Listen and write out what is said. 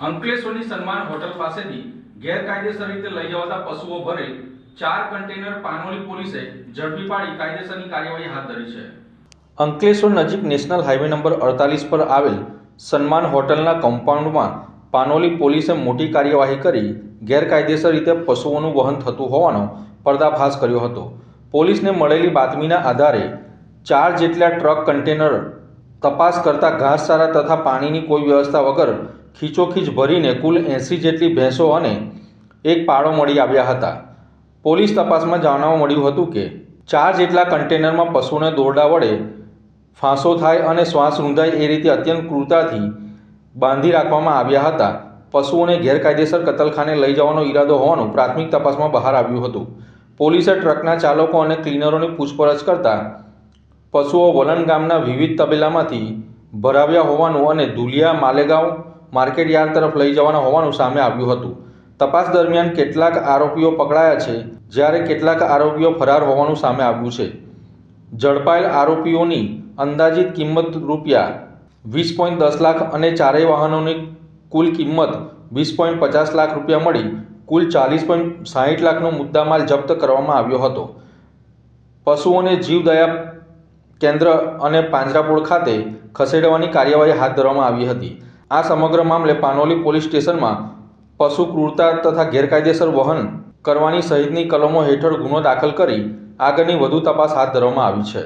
અંકલેશ્વરની સન્માન હોટલ પાસેથી ગેરકાયદેસર રીતે લઈ જવાતા પશુઓ ભરે ચાર કન્ટેનર પાનોલી પોલીસે ઝડપી પાડી કાયદેસરની કાર્યવાહી હાથ ધરી છે. અંકલેશ્વર નજીક નેશનલ હાઈવે નંબર અડતાલીસ પર આવેલ સન્માન હોટલના કમ્પાઉન્ડમાં પાનોલી પોલીસે મોટી કાર્યવાહી કરી ગેરકાયદેસર રીતે પશુઓનું વહન થતું હોવાનો પર્દાફાશ કર્યો હતો. પોલીસને મળેલી બાતમીના આધારે ચાર જેટલા ટ્રક કન્ટેનર તપાસ કરતા ઘાસચારા તથા પાણીની કોઈ વ્યવસ્થા વગર ખીચોખીચ ભરીને કુલ એંસી જેટલી ભેંસો અને એક પાડો મળી આવ્યા હતા. પોલીસ તપાસમાં જાણવા મળ્યું હતું કે ચાર જેટલા કન્ટેનરમાં પશુને દોરડા વડે ફાંસો થાય અને શ્વાસ રૂંધાય એ રીતે અત્યંત ક્રૂરતાથી બાંધી રાખવામાં આવ્યા હતા. પશુઓને ગેરકાયદેસર કતલખાને લઈ જવાનો ઈરાદો હોવાનું પ્રાથમિક તપાસમાં બહાર આવ્યું હતું. પોલીસે ટ્રકના ચાલકો અને ક્લીનરોની પૂછપરછ કરતા પશુઓ વલણ ગામના વિવિધ તબેલામાંથી ભરાવ્યા હોવાનું અને ધુલિયા, માલેગાંવ માર્કેટ યાર્ડ તરફ લઈ જવાના હોવાનું સામે આવ્યું હતું. તપાસ દરમિયાન કેટલાક આરોપીઓ પકડાયા છે, જ્યારે કેટલાક આરોપીઓ ફરાર હોવાનું સામે આવ્યું છે. ઝડપાયેલ આરોપીઓની અંદાજિત કિંમત રૂપિયા વીસ પોઈન્ટ દસ લાખ અને ચારેય વાહનોની કુલ કિંમત વીસ પોઈન્ટ પચાસ લાખ રૂપિયા મળી, કુલ ચાલીસ પોઈન્ટ સાહીઠ લાખનો મુદ્દામાલ જપ્ત કરવામાં આવ્યો હતો. પશુઓને જીવદયા કેન્દ્ર અને પાંજરાપોળ ખાતે ખસેડવાની કાર્યવાહી હાથ ધરવામાં આવી હતી. આ સમગ્ર મામલે પાનોલી પોલીસ સ્ટેશનમાં પશુ ક્રૂરતા તથા ગેરકાયદેસર વહન કરવાની સહિતની કલમો હેઠળ ગુનો દાખલ કરી આગળની વધુ તપાસ હાથ ધરવામાં આવી છે.